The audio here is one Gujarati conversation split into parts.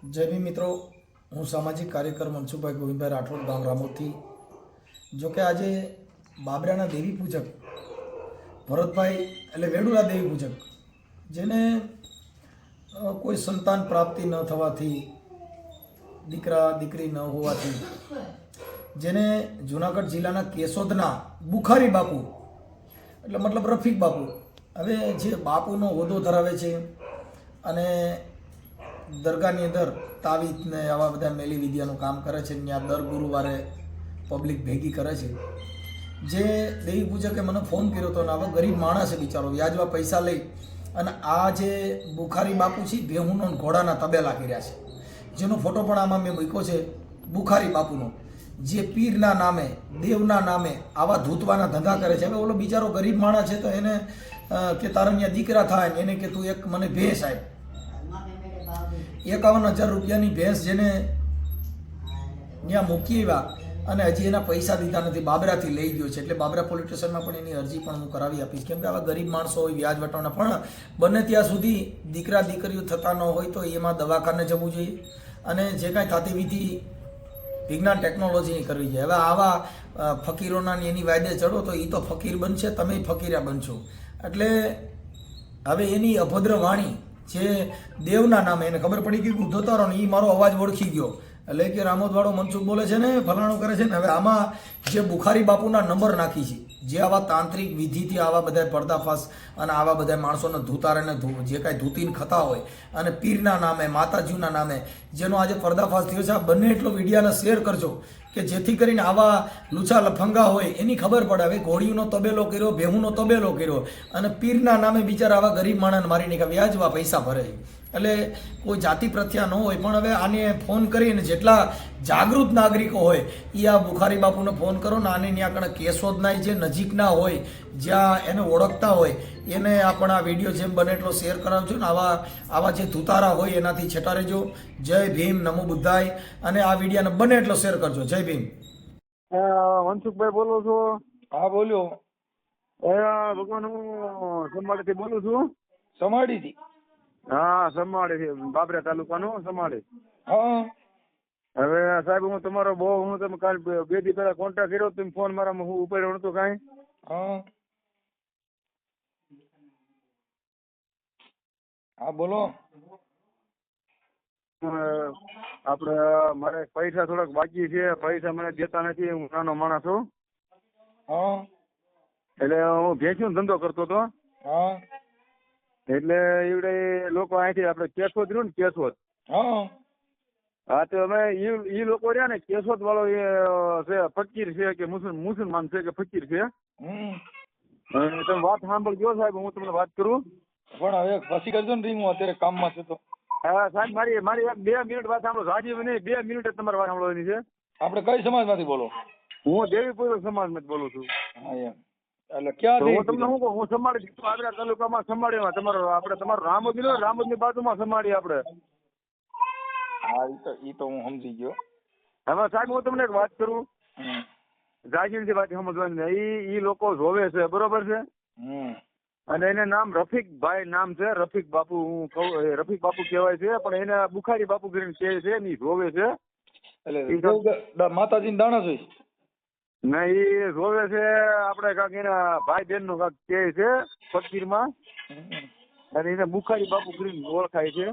જય ભીમ મિત્રો, હું સામાજિક કાર્યકર મનસુખભાઈ ગોવિંદભાઈ રાઠોડ, ગામ રામોદથી. જોકે આજે બાબરાના દેવી પૂજક, ભરતભાઈ એટલે વેડુલા દેવી પૂજક, જેને કોઈ સંતાન પ્રાપ્તિ ન થવાથી, દીકરા, દીકરી ન હોવાથી, જેને જુનાગઢ જિલ્લાના કેશોદના બુખારી બાપુ, એટલે મતલબ રફીક બાપુ. હવે જે બાપુનો હોદ્દો ધરાવે છે અને દરગાહની અંદર તાવીત ને આવા બધા મેલી વિદ્યાનું કામ કરે છે, ત્યાં દર ગુરુવારે પબ્લિક ભેગી કરે છે. જે દેવી પૂજકે મને ફોન કર્યો હતો અને આવા ગરીબ માણસ છે બિચારો, વ્યાજમાં પૈસા લઈ અને આ જે બુખારી બાપુ છે ભેહુનો ઘોડાના તબેલા કર્યા છે. જેનો ફોટો પણ આમાં મેં મૂક્યો છે, બુખારી બાપુનો. જે પીરના નામે, દેવના નામે આવા ધૂતવાના ધંધા કરે છે. હવે ઓલો બિચારો ગરીબ માણસ છે તો એને કે તારા દીકરા થાય એને કે તું એક મને ભેંસ આપ. એકાવન હજાર રૂપિયાની ભેંસ જેને ત્યાં મૂકી આવ્યા અને હજી એના પૈસા દીધા નથી, બાબરાથી લઈ ગયો છે. એટલે બાબરા પોલીસ સ્ટેશનમાં પણ એની અરજી પણ હું કરાવી આપીશ. કેમ કે આવા ગરીબ માણસો હોય, વ્યાજ વટાવના પણ બને ત્યાં સુધી દીકરા, દીકરીઓ થતા ન હોય તો એમાં દવાખાને જવું જોઈએ અને જે કાંઈ થતી વિધિ વિજ્ઞાન ટેકનોલોજીની કરવી જોઈએ. હવે આવા ફકીરોના એની વાયદે ચડો તો એ તો ફકીર બનશે, તમે ફકીરા બનશો. એટલે હવે એની અભદ્ર વાણી જે દેવના નામે એને ખબર પડી ગઈ હું ધોતારો ને એ મારો અવાજ ઓળખી ગયો. એટલે કે રામોદવાડો મનસુખ બોલે છે ને, ફલાણું કરે છે ને, હવે આમાં જે બુખારી બાપુના નંબર નાખી છે, જે આવા તાંત્રિક વિધિથી આવા બધા પર્દાફાશ અને આવા બધા માણસોને ધૂતારેને જે કાંઈ ધૂતીને ખતા હોય, અને પીરના નામે, માતાજીના નામે, જેનો આજે પર્દાફાશ થયો છે, આ બંને એટલો મીડિયાને શેર કરજો કે જેથી કરીને આવા લૂછા લફંગા હોય, એની ખબર પડે. હવે ઘોડીનો તબેલો કર્યો, ભેહુનો તબેલો કર્યો, અને પીરના નામે બિચારા આવા ગરીબ માણસને મારી નીકળ્યા વ્યાજવા પૈસા ભરે એટલે કોઈ જાતિ પ્રથા ન હોય. પણ હવે આને ફોન કરીને જેટલા જાગૃત નાગરિકો હોય એ આ બુખારી બાપુને ફોન કરો ને આને ત્યાં કણે કેશોદના જે નજીકના હોય જ્યાં એને ઓળખતા હોય એને આપણે આ વીડિયો જેમ બને એટલો શેર કરાવજો ને. આવા આવા જે ધુતારા હોય એનાથી છેટા રહેજો જય ભીમ નમો બુદ્ધાય. અને આ વિડીયોને બને એટલો શેર કરજો. જય ભીમ. અ, મનસુખભાઈ બોલો છો? હા બોલ્યો. ભગવાન હું સમાડીથી બોલું છું. સમાડીથી હા સમાડી બાબરા તાલુકાનું સમાડી હા. હવે સાહેબ હું તમારો બહુ હું તમે કાલ બે દી પહેલા કોન્ટેક્ટ કર્યો તમે ફોન મારામાં હું ઉપર નતો કાંઈ. હા. હા બોલો. આપડે આપણે મારે પૈસા થોડાક બાકી છે. પૈસા મને દેતા નથી. હું નાનો માણસ છું. એટલે હું ભેંચ્યું ધંધો કરતો હતો. હા. એટલે એવડે લોકો અહીંથી આપણે કેશોદ રહ્યું ને કેશોદ. હા. તો અમે ઈ ઈ લોકો રહ્યા ને કેશોદ વાળો એ છે ફકીર છે કે મુસલ મુસલમાન છે કે ફકીર છે. તમે વાત સાંભળજો સાહેબ હું તમને વાત કરું. પણ હવે પછી કરજો ને રીંગ અત્યારે કામમાં છે તો. હા સાહેબ મારી મારી એક બે મિનિટ વાત સાંભળો. રાજીવ નહીં બે મિનિટ જ તમારે વાત સાંભળવાની છે. આપણે કઈ સમાજમાંથી બોલો? હું દેવીપુર સમાજમાં જ બોલું છું. હા એમ. એટલે ક્યાં હું તમને શું કહું? હું સમાડી આદરા તાલુકામાં સમાડીમાં તમારો આપણે તમારું રામોદ લો રામોદની બાજુમાં સંભાળી આપણે. હા ઈ તો એ તો હું સમજી ગયો. હવે સાહેબ હું તમને એક વાત કરું. હમ. જાગીરથી વાત સમજવાની એ એ લોકો જોવે છે બરોબર છે? હમ. અને એને નામ રફીકભાઈ નામ છે. રફીક બાપુ હું કહું રફીક બાપુ કહેવાય છે પણ એને બુખારી બાપુ કરીને કહે છે ને ઈ જોવે છે. એટલે માતાજીને દાણા જોઈ ને એ જોવે છે આપણે કાંક એના ભાઈ બેનનું કાંક કે છે ફકીરમાં અને એને બુખારી બાપુ કરીને ઓળખાય છે.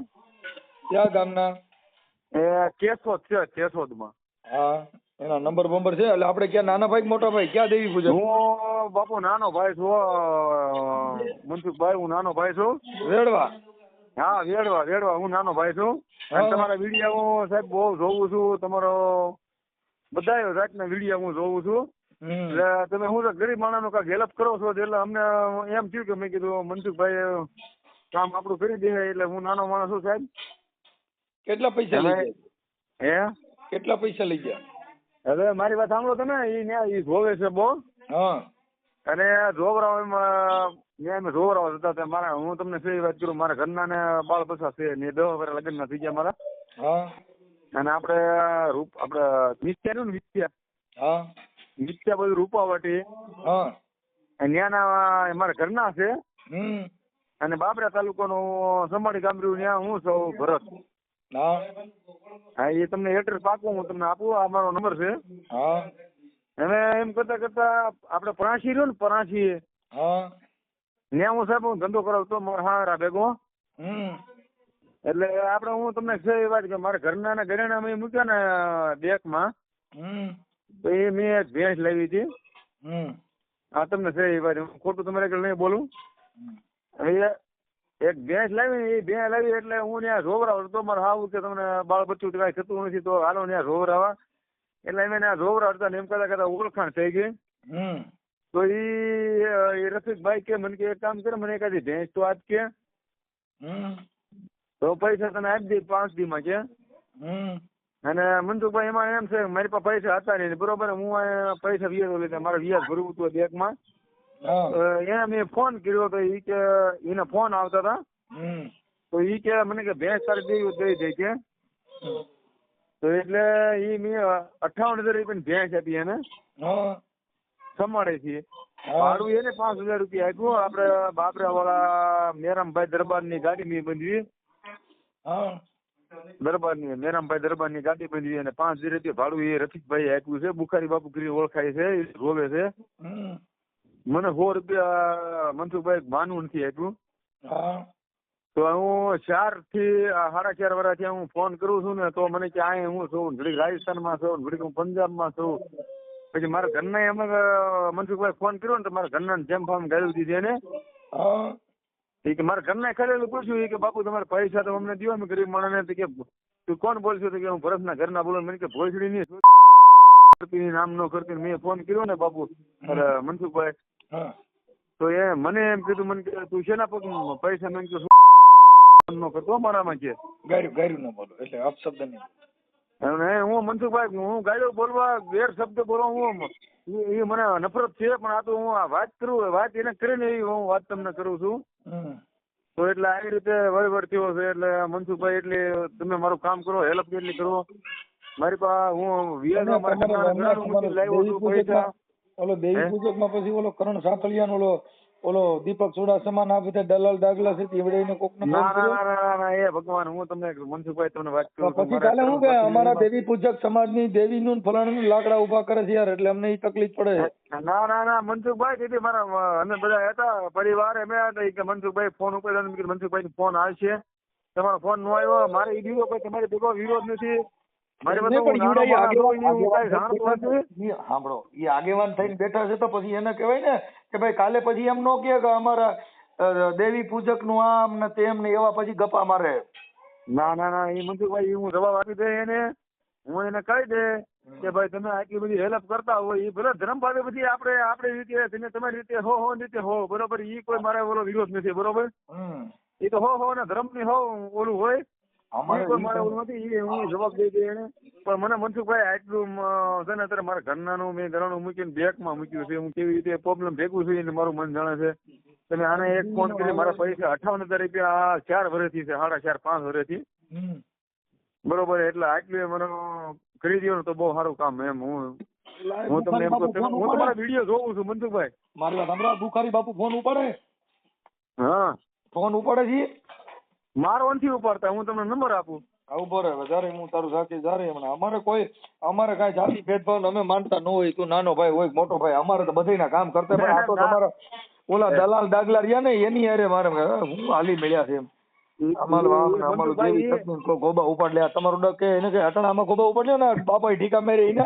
ક્યાં ગામના? એ કેશોદ છે કેશોદમાં. હા એના નંબર બંબર છે? એટલે આપણે ક્યાં નાના ભાઈ મોટા ભાઈ? ક્યાં દેવી પૂજા હું બાપુ નાનો ભાઈ છું મનસુખભાઈ હું નાનો ભાઈ છું. વેડવા? હા વેડવા વેડવા હું નાનો ભાઈ છું. અને તમારા વીડિયો હું સાહેબ બહુ જોઉં છું તમારો બધા રાતના વીડિયો હું જોઉં છું. એટલે તમે હું ગરીબ ગરીબ માણસનો કાંઈક હેલ્પ કરો છો એટલે અમને એમ થયું કે મેં કીધું મનસુખભાઈ કામ આપણું કરી દે એટલે હું નાનો માણસ છું સાહેબ. કેટલા પૈસા લઈ હે? કેટલા પૈસા લઈ ગયા હવે મારી વાત સાંભળો તમે ઈ ન્યા એ જોવે છે બહુ. હા. અને જોવરાવ એમાં જોવરાવ હતા તે મારા હું તમને સહી વાત કરું મારા ઘરના ને બાળ બસા છે ને દવા વર્ષ લગ્ન ના થઈ ગયા મારા. હા. અને આપણે રૂપ આપણે રહ્યું ને નિત્યા હા. નિત્યા બધું રૂપાવટી. હા. ન્યાના મારા ઘરના છે. હમ. અને બાબરા તાલુકાનું સમાડી ગામ રહ્યું ત્યાં હું છું ભરત. હા. હા એ તમને એડ્રેસ પાકું હું તમને આપું આ મારો નંબર છે. હા. અને એમ કરતા કરતા આપણે પરાશી રહ્યો ને પરાશી. હા. ત્યાં હું સાહેબ હું ધંધો કરાવતો મારા હારા ભેગો. હમ. એટલે આપણે હું તમને છે એ વાત કે મારા ઘરના ને ઘરેણા મેં મૂક્યા ને બેકમાં તો એ મેં એક ભેંસ લાવી હતી. હા તમને છે એ વાત હું ખોટું તમારે આગળ નહીં બોલું. એક ભેંસ લાવી ને એ ભેંસ લાવી એટલે હું ત્યાં રોવરાવ તો મારે આવું કે તમને બાળ બચ્ચું કાંઈ થતું નથી તો હાલો ત્યાં રોવરાવા. એટલે એમ ત્યાં રોવરાવતા ને એમ કરતા કરતા ઓળખાણ થઈ ગઈ. તો એ રફીકભાઈ કે મને કે એક કામ કરે મને એકાદી ભેંસ તો આજ કે હમ. તો પૈસા તને આપી દે પાંચ દી માં કે અને મનસુખભાઈ એમાં એમ છે મારી પાસે પૈસા હતા નહીં બરોબર હું પૈસા વ્યાજ લીધા મારે વ્યાજ ભરવું હતું બેંકમાં એને મેં ફોન કર્યો તો ઈ કે એને ફોન આવતા હતા. તો ઈ કે મને કે ભેંસ તારી દેવી દઈ દે કે. તો એટલે ઈ મેં અઠાવન હજાર રૂપિયા ભેંસ આપી એને. સમાડે છે. ભાડું એને પાંચ હજાર રૂપિયા આપ્યું. આપડે બાપરા વાળા મેરામભાઈ દરબારની ગાડી મેં બંધવી. હા. દરબારની મેરામભાઈ દરબારની ગાડી બંધવી અને પાંચ હજાર ભાડું એ રફીકભાઈ આપ્યું છે. બુખારી બાપુ કરી ઓળખાય છે રોવે છે. મને સો રૂપિયા મનસુખભાઈ માનવું નથી આપ્યું. તો હું ચારથી સાડા ચાર વર્ષથી હું ફોન કરું છું ને તો મને કે આ હું છું ઘડીક રાજસ્થાનમાં છું ઘડીક હું પંજાબમાં છું. પછી મારા ઘરના એમ મનસુખભાઈ ફોન કર્યો ને તો મારા ઘરના જેમ ફામ ગાયું દીધી એને. એ કે મારા ઘરના ખરેલું પૂછ્યું એ કે બાપુ તમારે પૈસા તો અમને દો અમે ગરીબ માણસને કે તું કોણ બોલશું તો કે હું ભરતના ઘરના બોલું મને કે ભોસડી ની નામ નો કરતી મેં ફોન કર્યો ને બાપુ મનસુખભાઈ. હા. તો એ મને એમ કીધું મને કે તું શેના પગ પૈસા મને શું નો કરતો મારામાં છે ગાર્યું ગાર્યું ન બોલો એટલે અપશબ્દ નહીં. અને હું મનસુખભાઈ હું ગાયો બોલવા ગેર શબ્દ બોલવા હું એ મને નફરત છે પણ આ તો હું આ વાત કરું વાત એને કરીને એવી હું વાત તમને કરું છું. તો એટલે આવી રીતે વહીવટ થયો છે એટલે મનસુખભાઈ એટલે તમે મારું કામ કરો હેલ્પ કેટલી કરો. મારી પાસે હું વ્યાજ ઘણાનું લાવ્યો છું પૈસા. ઓલો દેવી પૂજકમાં પછી ઓલો કરણ સાંકળિયાનો ઓલો ઓલો દીપક ચુડાસમા ના બધા દલાલ દાગલા છે એવડે કોકને ના ફોન ના ના ના ના એ ભગવાન હું તમને મનસુખભાઈ તમને વાત કરું પછી કાલે હું કે અમારા દેવી પૂજક સમાજની દેવીનું ફલાણાનું લાકડા ઊભા કરે છે યાર એટલે અમને ઈ તકલીફ પડે. ના ના ના મનસુખભાઈ દીદી મારા અમે બધા હતા પરિવાર અમે હતા કે મનસુખભાઈ ફોન ઉપર મનસુખભાઈ ફોન આવશે. તમારો ફોન નો આવ્યો મારે ઈ દીવો કોઈ તમારી ભેગો વિરોધ નથી. સાંભળો એ આગેવાન થઈને બેઠા છે તો પછી એને કહેવાય ને કે ભાઈ કાલે પછી એમ ન કહે કે અમારા દેવી પૂજકનું આમ ને તેમ ને એવા પછી ગપા મારે. ના ના ના એ મનસુખભાઈ ઈ હું જવાબ આપી દે એને. હું એને કહી દે કે ભાઈ તમે આટલી બધી હેલ્પ કરતા હોય એ ભલે ધર્મ ભાવે બધી આપણે આપણી રીતે તમે તમારી રીતે હો હો રીતે હો બરોબર? ઈ કોઈ મારે ઓલો વિરોધ નથી બરોબર? એ તો હો હો ને ધર્મની હો ઓલું હોય. અમારે ઈ કોઈ ઈ મારે તો- ઓલું નથી ઈ હું જવાબ દઈ એને. પણ મને મનસુખભાઈ આટલું છે ને અત્યારે મારા ઘરનાનું મેં ઘરનું મૂકીને બેગમાં મૂક્યું છે હું કેવી રીતે પ્રોબ્લેમ ભેગું છું એને મારું મન જાણે છે. તમે આને એક ફોન કરી મારા પૈસા અઠાવન હજાર રૂપિયા આ ચાર વર્ષથી છે સાડા ચાર પાંચ વર્ષથી બરોબર એટલે આટલું મને કરી દો તો બહુ સારું કામ એમ હું હું તમને એમ હું તમારા વીડિયો જોઉં છું મનસુખભાઈ. મારી વાત સાંભળો બુખારી બાપુ ફોન ઉપાડે. હા. ફોન ઉપાડે છે. મારો નથી ઉપાડતા હું તમને નંબર આપું. ઊભો રહે જયારે હું તારું સાચી જારે હમણાં. અમારે કોઈ અમારે કાંઈ જાતિ ભેદભાવ અમે માનતા ન હોય તું નાનો ભાઈ હોય મોટો ભાઈ અમારે તો બધાયના કામ કરતા પણ આ તો તમારા ઓલા દલાલ દાગલા રહ્યા ને એની હારે મારે હું હાલી મળ્યા છે એમ. અમારું આમ અમારું જેવી ગોબા ઉપાડ લે તમારું ડગ કે એને કે હટાણામાં ગોબા ઉપાડ લે ને બાપા ઠીકા મેરે એને?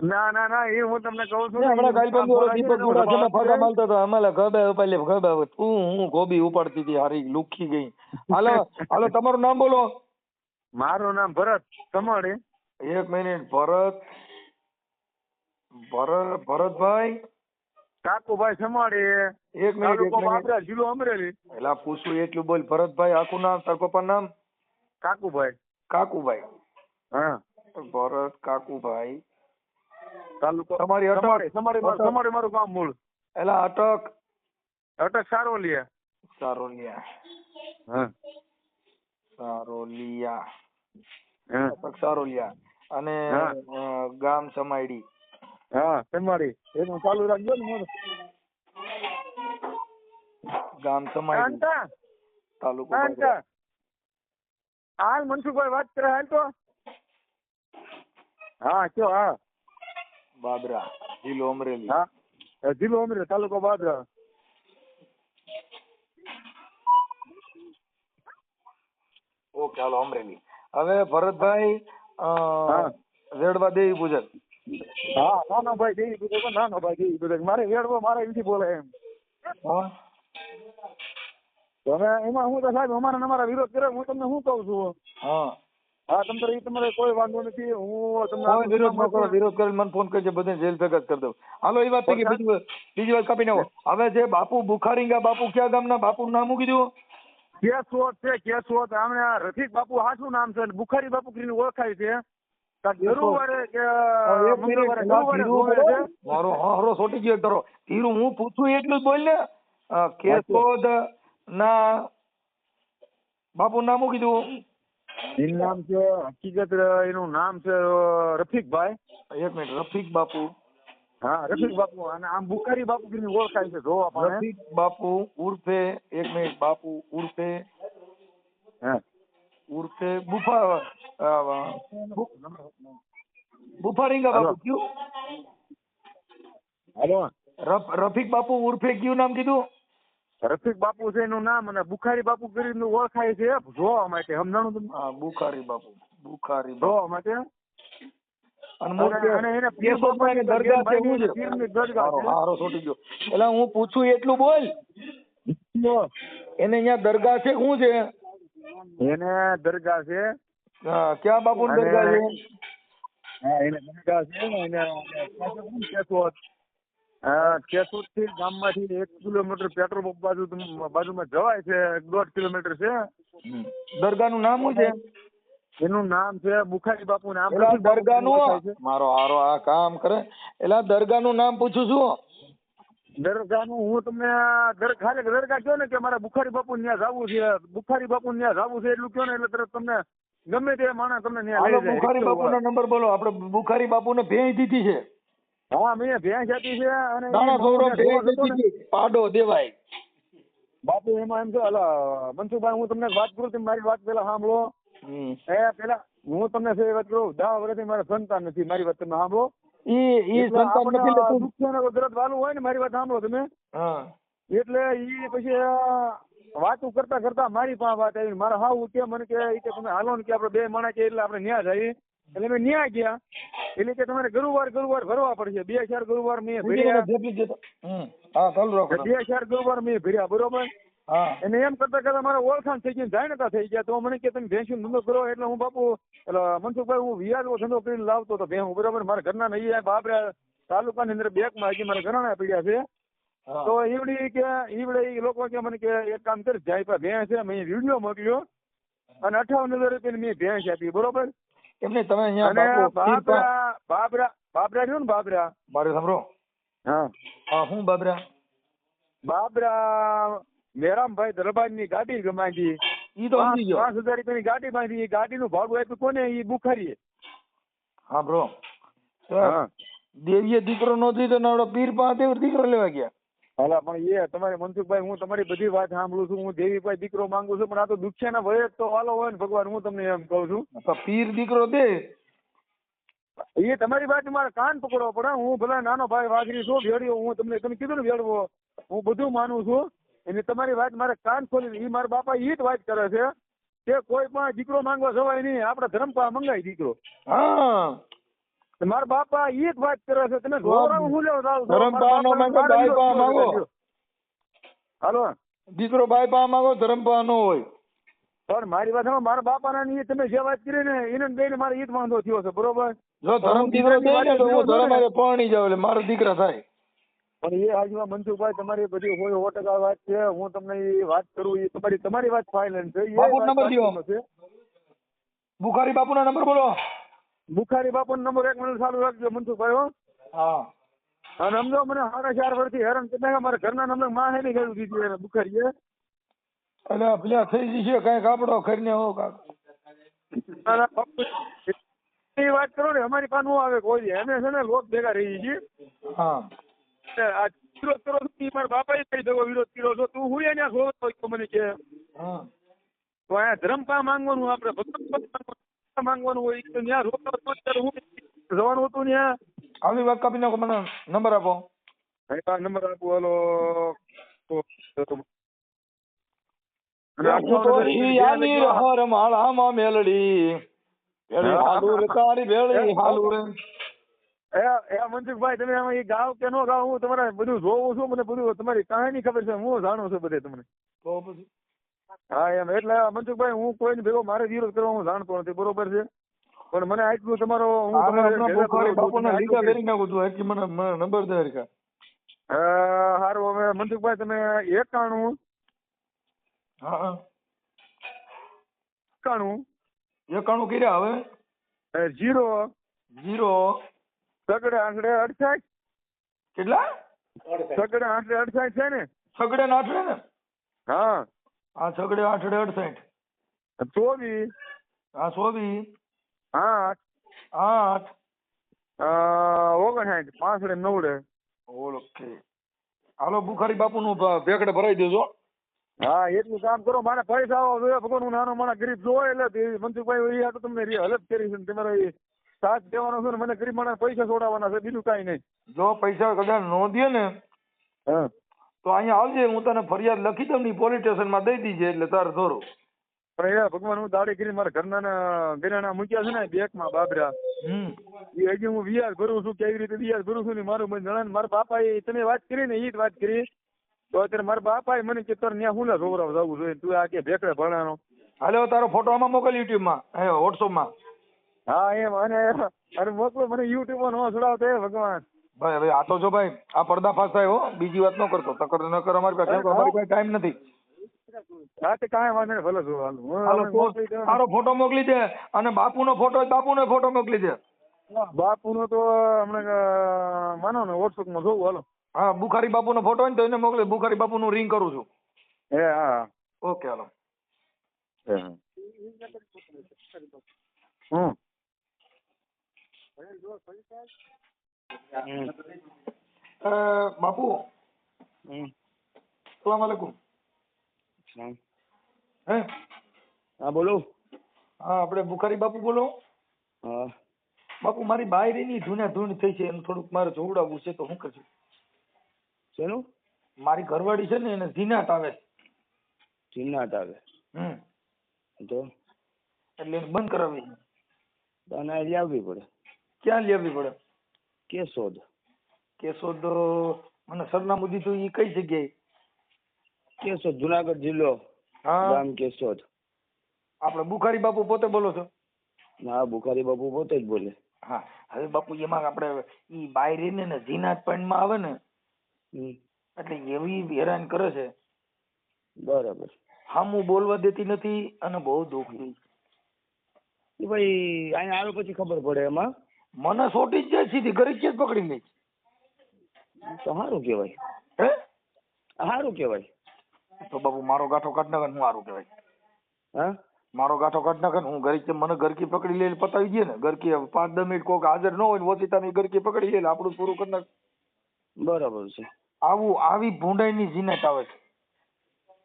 ના ના ના એ હું તમને કહું છું હમણાં કાલ પણ દીપક ચુડાસમા ફાકા મારા મારતો હતો અમારે ગબે ઉપાડ ગબે તું હું ગોબી ઉપાડતી હતી હારી લુખી ગઈ. હાલો હાલો તમારું નામ બોલો. મારું નામ ભરત કમાડે એક મિનિટ ભરત ભરત ભરતભાઈ? કાકુભાઈ સમાડે એક મિનિટ બાબરા જિલ્લો અમરેલી. એલા પૂછું એટલું બોલ. ભરતભાઈ આખું નામ તાર પપ્પા નામ? કાકુભાઈ. કાકુભાઈ. હા. ભરત કાકુભાઈ. તાલુકો તમારી અટક? તમારી તમારી મારું- મારું ગામ મૂળ. એલા અટક. અટક સારોલિયા. સારોલિયા. હા. સારોલિયા. અટક સારોલિયા. અને ગામ સમાયડી. હા સમાડી હું ચાલુ રાખજો ને મોઢું. ગામ સમાયડી. તાલુકો કાંતા હાલ મનસુખભાઈ વાત કરે હાલ તો. હા કયો હા. બાબરા જિલ્લો અમરેલી હા જિલ્લો અમરેલી તાલુકો બાદરા ઓકે હાલો અમરેલી હવે ભરતભાઈ અ, હા. રેડવા દેવી પૂજક હા નાનો ભાઈ દેવી પૂજક નાનો ભાઈ દેવી પૂજક મારે વેડવો મારે એમથી બોલે એમ હા તો હવે એમાં હું તો સાહેબ અમારા ને અમારા વિરોધ કરે હું તમને શું કહું છું? હા હા તમ એ તમારે કોઈ વાંધો નથી. હું તમને વિરોધ ન કરો વિરોધ કરીને મને ફોન કરજો બધે જેલ ભેગા જ કરી દઉં. હાલો એ વાત થઈ ગઈ બીજી બીજી વાત કાપી નાખો. હવે જે બાપુ બુખારીંગા બાપુ ક્યાં ગામના બાપુ નામ કીધું? કેશવત છે કેશવત આમને આ રફીક બાપુ હાચું નામ છે બુખારી બાપુ કરીને ઓળખાય છે. મારો સોટી ગયો તારો. ધીરું હું પૂછું એટલું જ બોલ ને. કેશોદ ના બાપુ નામ કીધું? એનું નામ છે હકીકત એનું નામ છે રફીકભાઈ. એક મિનિટ રફીક બાપુ. હા રફીક બાપુ. અને આમ બુકારી બાપુ કરીને ઓળખાય છે જોવા પણ રફીક બાપુ ઉર્ફે એક મિનિટ બાપુ ઉર્ફે. હા. ઉર્ફે બુફા બુફારીંગા બાપુ કયું? હેલો. રફ- રફીક બાપુ ઉર્ફે કયું નામ કીધું? રફીક બાપુ છે એનું નામ અને બુખારી બાપુ કરીને ઓળખાય છે. જોવા માટે સમજાણું તમને? હા બુખારી બાપુ. બુખારી જોવા માટે? એટલે હું પૂછું એટલું બોલ. એને અહીંયા દરગાહ છે શું છે? એને દરગાહ છે. ક્યાં બાપુ દરગાહ છે? એને દરગાહ છે ને એને કેશોદથી ગામમાંથી એક કિલોમીટર પેટ્રોલ પંપ બાજુ બાજુમાં જવાય છે દોઢ કિલોમીટર છે. દરગાહનું નામ શું છે? એનું નામ છે બુખારી બાપુ ને આમ એલા રફીક બાપુ દરગાહનું? મારો હારો આ કામ કરે. એલા દરગાહનું નામ પૂછું છું. દરગાહનું હું તમને દર- ખાલી દરગાહ કયો ને કે મારા બુખારી બાપુ ત્યાં જવું છે? બુખારી બાપુ ત્યાં જવું છે એટલું કયો ને એટલે તરત તમને ગમે તે માણસ તમને ત્યાં બુખારી બાપુનો નંબર બોલો. આપણે બુખારી બાપુને ભેજ દીધી છે. હા મેં ભેંસ આપી છે અને દાણા ભેંસ. પાડો દેવાય. બાપુ એમાં એમ છે અલા મનસુખભાઈ હું તમને વાત કરું તમે મારી વાત પેલા સાંભળો. એ પેલા હું તમને સહી વાત કરું દસ વર્ષથી મારે સંતાન નથી મારી વાત તમે સાંભળો. ઈ ઈ સંતાન નથી વાલું હોય ને મારી વાત સાંભળો તમે. એટલે ઈ પછી વાતો કરતા કરતા મારી પાસે વાત આવી મારા હાવ કે મને કે તમે હાલો ને કે આપણે બે માણસ કે એટલે આપણે ન્યા જઈએ. એટલે મેં ન્યા ગયા. એટલે કે તમારે ગુરુવાર ગુરુવાર ભરવા પડશે. બે ચાર ગુરુવાર મેં ભર્યા. બે ચાર ગુરુવાર મેં ભર્યા બરોબર? એને એમ કરતા કરતા મારા ઓળખાણ થઈ ગઈ જાણતા થઈ ગયા. તો મને કે તમે ભેંસી ધંધો કરો એટલે હું બાપુ એટલે મનસુખભાઈ હું વ્યાજનો ધંધો કરીને લાવતો હતો ભેહું બરોબર મારા ઘરના નહીં બાપરે તાલુકાની અંદર બેંકમાં હજી મારા ઘણા પીડ્યા છે. તો ઈવડી કે ઈવડે લોકો કે મને કે એક કામ કરી જાય ભેંસ છે. મેં વીડિયો મોકલ્યો. અને અઠાવન હજાર રૂપિયા મેં ભેંસ આપી બરોબર? એમને તમે અહીંયા બાબરા બાબરા બાબરા રહ્યો ને બાબરા? મારે સાંભળો. હા. હા હું બાબરા? બાબરા મેરામભાઈ દરબારની ગાડી ગમાડી ઈ તો સમજી ગયો. પાંચ હજાર રૂપિયાની ગાડી બાંધી એ ગાડીનું ભાડું આપ્યું કોને? એ બુખારીએ. હા બ્રો. હા. દેવીએ દીકરો નો દીધો ને પીર પાસે દીકરો લેવા ગયા. હાલા પણ એ તમારે મનસુખભાઈ હું તમારી બધી વાત સાંભળું છું. હું દેવીભાઈ દીકરો માંગુ છું પણ આ તો દુખ્યાના વયે તો વાલો હોય ને ભગવાન હું તમને એમ કહું છું. પીર દીકરો દે. એ તમારી વાત મારે કાન પકડવો પડે. હું ભલે નાનો ભાઈ વાઘરી છું ભેળ્યો હું તમને તમે કીધું ને ભેળવો હું બધું માનું છું. અને તમારી વાત મારે કાન ખોલી એ મારા બાપા એ જ વાત કરે છે કે કોઈ પણ દીકરો માંગવા જવાય નહીં. આપડે ધર્મપા મંગાય દીકરો. હા. મારા બાપા એ જ વાત કરે છે. તમે ગૌરવ હું લેવા મારા માંગો, હાલો. દીકરો બાય પા માંગો ધરમપા નો હોય. પણ મારી વાત મારા બાપાના ને તમે જે વાત કરી ને એને બેને મારે ઈદ વાંધો થયો છે બરોબર? જો ધરમ દીકરો દે ને તો હું ધરમ હારે પરણી જાવ એટલે મારો દીકરા થાય. પણ એ આજમાં મનસુખભાઈ તમારી બધી હોય સો ટકા વાત છે. હું તમને એ વાત કરું એ તમારી તમારી વાત ફાઇનલ છે. બાપુ નંબર. છે. બુખારી બાપુના નંબર બોલો. બુખારી બાપુ નંબર એક મિનિટ ચાલુ રાખજો મનસુખભાઈ હો. હા. અને સમજો મને સાડા ચાર વર્ષથી હેરાન કરતા મારા ઘરના નંબરમાં હે નહીં ગયું દીધી એને બુખારી એટલે પેલા થઈ જશે કઈ કાપડો ખરીને હો કાક. એ વાત કરો ને અમારી પાસે નો આવે કોઈ એને અમે છે ને લોક ભેગા રહી છીએ. હા. આ વિરોધ કરો છો ઈ મારા બાપાએ કહી દો વિરોધ કર્યો છો? તું હું એને જોતો તો મને કે. હા. તો અહીંયા ધર્મ કા માંગવાનું આપણે ભગવાન માંગવાનું હોય તો ત્યાં રોકડો તો જવાનું હતું ત્યાં. આવી વાત કાપી નાખો મને નંબર આપો. હા નંબર આપો હાલો. મેલડી. તારી ભેળી એ એ મનસુખભાઈ તમે આમાં એ ગાવ કે નો ગાવ હું તમારે બધું જોઉં છું મને બધું તમારી કહાની ખબર છે હું જાણું છું બધે તમને. તો પછી હા એમ. એટલે મનસુખભાઈ હું કોઈને ભેગો મારે વિરોધ કરવા હું જાણતો નથી. બરોબર છે? પણ મને આટલું તમારો હું તમારે લીધા કરી નાખું છું એટલે મને નંબર દે હરખા. હારું. હવે મનસુખભાઈ તમે એકાણું હા એકાણું એકાણું કર્યા હવે. જીરો. જીરો. સગડે આંકડે અડસાઠ. કેટલા? સગડે આંકડે અડસાઠ છે ને? સગડે ને આઠડે ને? હા. આ સગડે આઠડે અડસઠ. ચોવીસ આ ચોવીસ આઠ. આઠ. ઓગણસાઠ પાસઠ નવડે. ઓકે. હાલો બુખારી બાપુ નું ભેકડે ભરાઈ દેજો. હા એટલું કામ કરો મારે પૈસા આવવા જોઈએ. ભગવાન હું નાનો માણસ ગરીબ જોવો એટલે મનસુખભાઈ એ તમને હલત કરી છે તમારે સાથ દેવાનો છે ને મને ગરીબ માણસ પૈસા છોડાવવાના છે બીજું કાંઈ નહીં. જો પૈસા કદાચ નો દે ને હા. તો અહીંયા આવજે હું તને ફરિયાદ લખી દઉં ની પોલીસ સ્ટેશનમાં દઈ દીજે એટલે તારે ધોરો. પણ એ ભગવાન હું દાડી કરી મારા ઘરના ને ઘરેણા મૂક્યા છે ને બેંકમાં બાબરા. એ હજી હું વ્યાજ ભરું છું કેવી રીતે વ્યાજ ભરું છું ને મારું મને જણાને મારા બાપા એ તમે વાત કરી ને એ જ વાત કરી. તો અત્યારે મારા બાપા મને કે તારે ત્યાં હું રોવરાવ જવું જોઈએ તું આ કે ભેકડે ભણાનો. હાલો તારો ફોટો આમાં મોકલ યુટ્યુબમાં હે વોટ્સઅપમાં હા એમ અને અરે મોકલો મને યુટ્યુબ નો છોડાવતો એ ભગવાન. ભાઈ હવે આ તો જો ભાઈ આ પર્દાફાશ થાય હો બીજી વાત ન કરતો. તકર ન કર અમારી પાસે અમારી પાસે ટાઈમ નથી. હા તે કાંઈ વાંધો નહીં ભલે જો ફોટો મોકલી દે અને બાપુનો ફોટો હોય તો બાપુનો ફોટો મોકલી દે. બાપુનો તો હમણાં માનો ને વોટ્સઅપમાં જોવું હાલો. હા બુખારી બાપુનો ફોટો હોય ને તો એને મોકલી બુખારી બાપુનું રિંગ કરું છું. હે હા. ઓકે હાલો. હમ. હમ. સલામ આલેકુમ હમ. હે? હા બોલો. હા આપણે બુખારી બાપુ બોલો. હા. બાપુ મારી બાયરીની ધૂને ધૂન થઈ છે એનું થોડુંક મારે જોવડાવવું છે તો શું કરશું શેનું? મારી ઘરવાળી છે ને એને ઝીનાટ આવે. ઝીનાટ આવે. હમ. તો? એટલે બંધ કરાવવી અને તને આવવી પડે. ક્યાં લેવી પડે? કેશોદ. કેશોદ મને સરનામું દીધું એ કઈ જગ્યાએ? કેશોદ જુનાગઢ જિલ્લો હા. ગામ કેશોદ. આપણે બુખારી બાપુ પોતે બોલો છો? હા બુખારી બાપુ પોતે જ બોલે. હા હવે બાપુ એમાં આપણે ઈ બાયરીને ને ઝીનાટમાં આવે ને એટલે એવી હેરાન કરે છે. બરાબર. હામું બોલવા દેતી નથી અને બહુ દુઃખ એ ભાઈ અહીંયા આવ્યો પછી ખબર પડે એમાં? મને સોટી જ જાય સીધી ઘરે જ પકડી લે. તો સારું કહેવાય. હે? સારું કહેવાય. તો બાપુ મારો ગાંઠો કાઢ નાખે હું સારું કહેવાય. હા? મારો ગાંઠો કાઢ નાખે હું ઘરે મને ગરકી પકડી લે પતાવી દે ને. ગરકી પાંચ દસ મિનિટ કોક હાજર ન હોય ને ઓછી ઘરકી પકડી લે આપણું પૂરું કરી નાખ. બરાબર છે. આવું આવી ભૂંડાઈની જીનત આવે છે.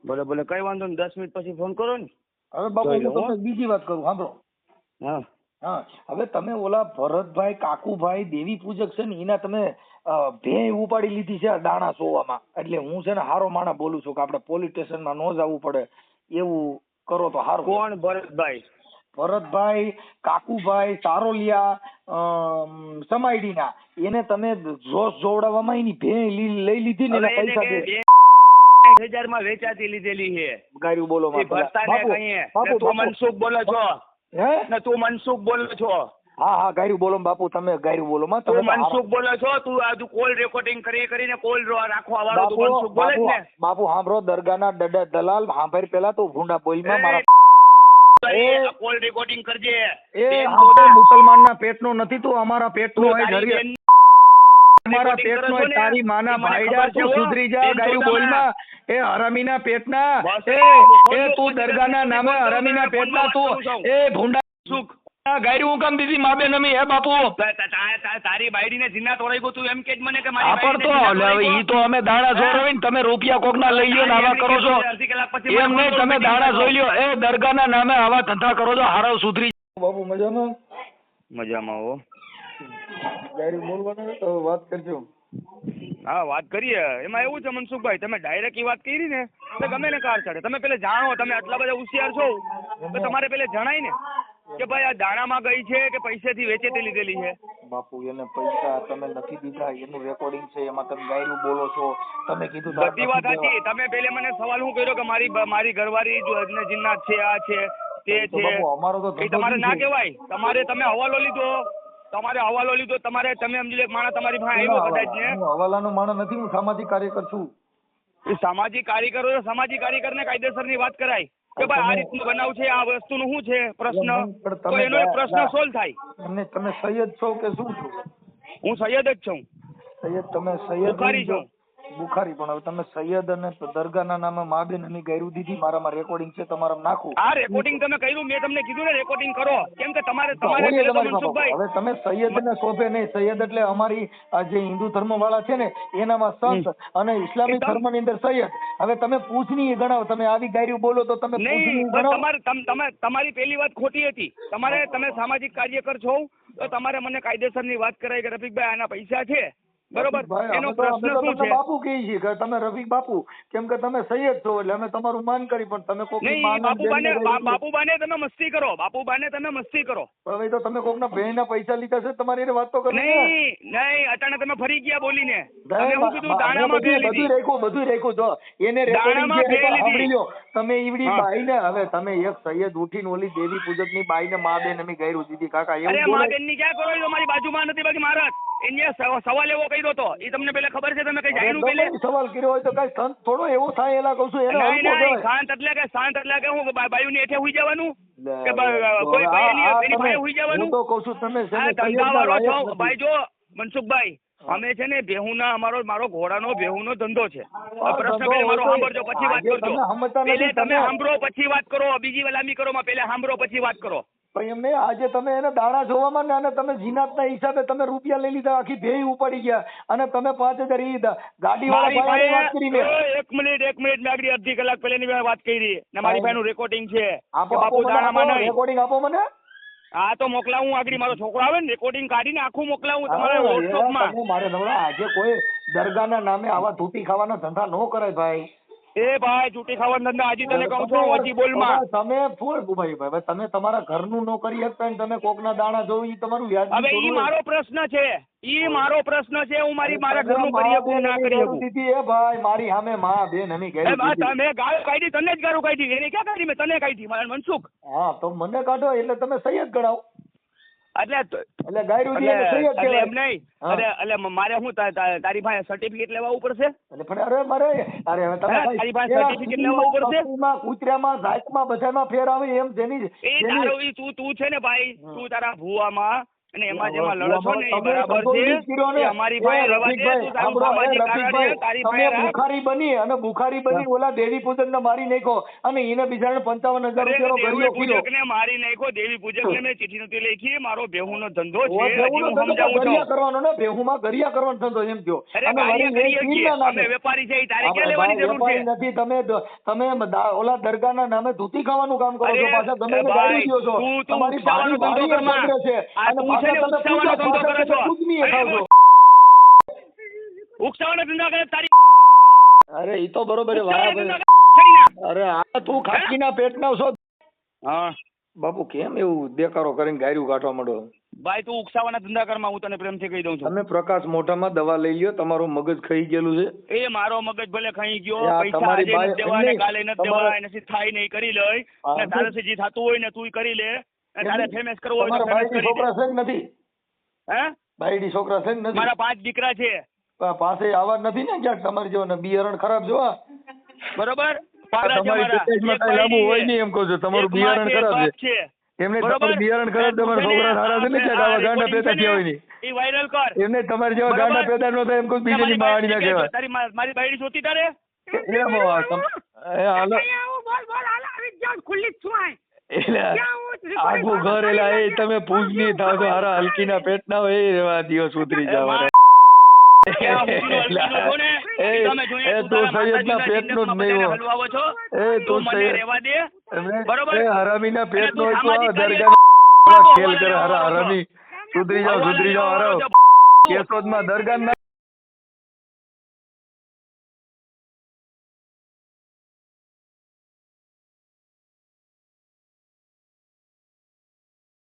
ભલે ભલે કઈ વાંધો નહીં. દસ મિનિટ પછી ફોન કરો ને. હવે બાપુ હું. તમને બીજી વાત કરું સાંભળો. હા. હા હવે તમે ઓલા ભરતભાઈ કાકુભાઈ દેવી પૂજક છે ને એના તમે અ, ઉપાડી લીધી છે આ દાણા સોવામાં. એટલે હું છે ને હારો માણા બોલું છું કે આપણે પોલીસ સ્ટેશનમાં ન જવું પડે. એવું કરો તો સારું કોણ ભરતભાઈ? ભરતભાઈ કાકુભાઈ સારોલિયા સમાયડીના. એને તમે જોશ જોવડાવવામાં એની ભે લઈ લીધી ને એના પૈસા હજારમાં વેચાતી લીધેલી છે. ગાયરું બોલો બાપુ. મનસુખ બોલો છો. હે? ને તું મનસુખ બોલો છો. હા હા ગાયરું બોલો બાપુ તમે ગાયરું બોલો. માં તું તમે મનસુખ બોલો છો તું આ કોલ રેકોર્ડિંગ કરી કરીને કોલ રાખવા વાળો તું મનસુખ બોલે છે બાપુ ને. હાંભળો દરગાહના દડા દલાલ હાંભર પેલા તો ભૂંડા બોલમાં મારા એ- કોલ રેકોર્ડિંગ કરજે. એ મુસલમાન ના પેટનું નથી તું અમારા પેટ બેન અમારા પેટનો તારી માના ભાઈડા તું સુધરી જા ગાયું બોલમાં. એ હરામીના પેટના એ એ તું લો, નામે હરામીના પેટના તું. એ ભૂંડા સુખ. ગાયરી હું કામ દીધી મા બેન હે બાપુ? તા- તા- તા- તા- તારી બાયડીને જીના તોડાઈ ગયું તું એમ કે જ મને કે મારી તો હવે ઈ તો અમે દાણા ને તમે રૂપિયા કોકના લઈ લ્યો ને આવા કરો છો. એમ નહીં તમે દાણા જોઈ લ્યો. એ દરગાહના નામે આવા ધંધા કરો છો હારો સુધરી બાપુ મજામાં? મજામાં હો. ગાયરી બોલવાનું તો વાત કરજો. હા વાત કરીએ. એમાં એવું છે મનસુખભાઈ તમે ડાયરેક્ટ એ વાત કરી ને તો ગમે ને કાર ચડે. તમે પેલે જાણો તમે આટલા બધા હોશિયાર છો તો તમારે પેલે જણાય ને કે ભાઈ આ દાણામાં ગઈ છે કે પૈસેથી વેચેતી લીધેલી છે? બાપુ એને પૈસા તમે નથી દીધા એનું રેકોર્ડિંગ છે એમાં તમે ગાયરું બોલો છો. તમે કીધું બધી વાત હતી સાચી. તમે પેલે મને સવાલ હું કર્યો કે મારી મારી ઘરવાળી જો અજને જીન્નાત છે આ છે તે છે? અમારો તો તમારે ના. કહેવાય. તમારે તમે હવાલો લીધો. તમારે હવાલો લીધો તમારે તમે સમજી લો માણસ તમારી પાસે આવ્યો કદાચ ને હું? હવાલાનો માણસ નથી હું સામાજિક કાર્યકર છું. એ સામાજિક કાર્યકરો સામાજિક કાર્યકરને કાયદેસરની વાત કરાય. કે ભાઈ આ રીતનું બનાવ છે આ વસ્તુનું શું છે પ્રશ્ન? તો એનો પ્રશ્ન સોલ્વ થાય. અને તમે સૈયદ છો કે શું છો? હું સૈયદ જ છું. સૈયદ તમે સૈયદ બુખારી છું. બુખારી પણ હવે તમે સૈયદ અને દરગાહના નામે મા બેન એની ગાયરું દીધી મારામાં રેકોર્ડિંગ છે તમારામાં નાખું. આ રેકોર્ડિંગ તમે કર્યું મેં તમને કીધું ને રેકોર્ડિંગ કરો. કેમ કે તમારે તમારે તમારી હવે તમે સૈયદ ને શોભે નહીં. સૈયદ એટલે અમારી જે હિન્દુ ધર્મ વાળા છે ને એનામાં સંત અને ઇસ્લામિક ધર્મની અંદર સૈયદ. હવે તમે પૂછની ગણાવ. તમે આવી ગાયરું બોલો તો તમે તમારે તમારી પેલી વાત ખોટી હતી. તમારે તમે સામાજિક કાર્યકર છો તો તમારે મને કાયદેસરની વાત કરાય કે રફીકભાઈ આના પૈસા છે? બરોબર. એનો પ્રશ્ન શું છે? બાપુ કહે છે કે તમે રફીક બાપુ કેમ કે તમે સૈયદ છો એટલે અમે તમારું માન કરી પણ તમે કોક નહીં બાપુબાને બા- બાપુબાને તમે મસ્તી કરો બાપુબાને તમે મસ્તી કરો. હવે તો તમે કોકના બેનના પૈસા લીધા છે તમારી એને વાત તો કરો નહીં નહીં અટાણે તમે ફરી ગયા બોલીને. તમે હું કીધું બા- દાણામાં બધું- લીધી બધું રાખ્યું બધું રાખ્યું જો. એને દાણામાં છે, બે. સાંભળી લ્યો તમે ઈવડી. બાઈને હવે તમે એક સૈયદ ઉઠીને ઓલી દેવી પૂજકની બાઈને મા બેન અમે ગાયરું દીધી કાકા અરે મા બેનની ક્યાં કરો મારી બાજુમાં નથી બાકી મહારાજ એને સવાલ એવો કર્યો તો. એ તમને પેલા ખબર છે તમે કઈ જાણ્યું પેલે? સવાલ કર્યો હોય તો કઈ સંત થોડો એવો થાય એલા કહું છું એને શાંત એટલે કે શાંત એટલે કે હું બાયુ ની હેઠે હુઈ જવાનું? કે કોઈ ભાઈ એની એની તમે- હુઈ જવાનું? તો કહું છું તમે ને ધંધાવાળો છો. ભાઈ જો મનસુખભાઈ અમે છે ને બેહુના અમારો મારો ઘોડાનો બેહુનો ધંધો છે. પ્રશ્ન પેલા મારો સાંભળજો પછી વાત કરજો. પેલે તમે તમે- સાંભળો પછી વાત કરો. બીજી વલામી કરો માં પેલા સાંભળો પછી વાત કરો. પણ એમ નહીં આજે તમે એને દાણા જોવામાં ને અને તમે જીનાતના હિસાબે તમે રૂપિયા લઈ લીધા આખી ભેય ઉપાડી ગયા અને તમે પાંચ હજાર ઈ ગાડી વાત કરી મેં એક મિનિટ એક મિનિટ મેં આગળ અડધી કલાક પહેલાની મેં વાત કરી. ને મારી. પાસે રેકોર્ડિંગ છે. બાપુ દાણામાં નહીં. રેકોર્ડિંગ આપો મને. હા તો મોકલાવું આગળ મારો છોકરો આવે ને રેકોર્ડિંગ કાઢીને આખું મોકલાવું તમારા વોટ્સઅપમાં મારે આજે કોઈ દરગાહના નામે આવા ધૂતી ખાવાનો ધંધા ન કરે ભાઈ. એ ભાઈ ચૂંટી ખાવાના ધંધા હજી તને કહું છું હજી બોલમાં. તમે ફૂલ ભાઈ ભાઈ તમે તમારા ઘરનું ન કરી શકતા તમે કોકના દાણા જોવો તમારું વ્યાજ હવે ઈ મારો પ્રશ્ન છે. ઈ મારો પ્રશ્ન છે હું મારી મારા ઘરનું કરી શકું ના કરી શકું. એ ભાઈ મારી સામે માં બેન અમે કહી તમે ગાળ કાઢી તને જ ગાળું કાઢી. એને ક્યાં કાઢી? મેં તને કાઢી મારા મનસુખ. હા તો મને કાઢો એટલે તમે સૈયદ ગણાવો. એટલે એટલે એમ નહીં. અરે એટલે મારે શું તારી પાસે સર્ટિફિકેટ લેવા ઉપર છે એટલે પણ અરે મારે અરે હવે તમે તારી પાસે સર્ટિફિકેટ લેવા ઉપર છે? કૂતરામાં જાતમાં બધામાં ફેર આવે એમ જેની એ તારો તું તું છે ને ભાઈ. તું તારા ભુવામાં અને એમાં જેમાં લડો છો ને એ બરાબર છે કર્યો ને. અમારી પાસે દે તું એ સામાજિક કારણ તારી પાસે રાખ. બની અને ભુખારી બની ઓલા દેવી પૂજક ને મારી નાખો અને એને બિચારાને પંચાવન હજાર અરે રૂપિયાનો દેવી પૂજક ને મારી નાખો દેવી પૂજકને મેં ચિઠ્ઠી નથી લખી મારો બેહુનો ધંધો છે હજી હું સમજાવું ગરિયા છું. કરવાનો ને બેહુમાં ગરિયા કરવાનો ધંધો એમ કયો. અને મારી નામે. અમે વેપારી છે તારે ક્યાં લેવાની જરૂર છે? નથી તમે તમે દા- ઓલા દરગાહના નામે ધૂતી ખાવાનું કામ કરો છો પાછા તમે ગાડી દ્યો છો. તમારી ઉકસાવાનો ધંધો છે. અને ને ઉકસાવાનો અરે, ખાવ છો. ઉકસાવાનો ધંધો કરે તારી અરે ઈ તો બરોબર અરે આ તું ખાકીના પેટના છો. હા. બાપુ કેમ એવું દેકારો કરીને ગાયરું કાઢવા માંડો? ભાઈ તું ઉકસાવાના ધંધા કરમાં હું તને પ્રેમથી કહી દઉં છું. તમે પ્રકાશ મોઢામાં દવા લઈ લ્યો તમારું મગજ ખાઈ ગયેલું છે. એ મારો મગજ ભલે ખાઈ ગયો પૈસા આજે નથી દેવા ને કાલે નથી દેવા એનાથી થાય નહીં કરી લઈ. તારાથી જે થતું હોય ને તું કરી લે. તારે ફેમસ કરવો હોય તો ફેમસ કરી છોકરા છે કે નથી? હે? બાયડી છોકરા છે કે નથી? મારા પાંચ દીકરા છે. પાસે આવા નથી ને ક્યાંક? તમારી જેવા બિયારણ ખરાબ જો બરોબર? આ પાગડા છે તમારી મારા. પેકેજમાં એક કાંઈ લાંબુ હોય નહીં એમ કહું છું. તમારું બિયારણ ખરાબ છે. છે. એમને તમારું બિયારણ ખરાબ તમારા છોકરા સારા છે ને? ક્યાંક આવા ગાંડા પેદા થયા હોય નહીં. ઈ કર. એમને તમારી જેવા ગાંડા પેદા ન થાય એમ કોઈ બીજાની તમારી ના બાયડી કહેવાય. તારી મારી બાયડી જોતી તારે? એમ હોવા તમ- એ બોલ બોલ હાલ આવી જ ખુલ્લી છું આય. એટલે આખું ઘર એલા એ તમે પૂજ પૂજની થાવ તો હારા હલકીના પેટના હોય એ રેવા દ્યો સુધરી જાવ માં- ને? એ તું પેટનો જ નહીં એ તું સૈયદ-? એ હરામીના અને પેટનો તું આ. ખેલ કરે હરા હરામી. સુધરી જાવ સુધરી જાવ હારા. કેશોદમાં દરગાહ ના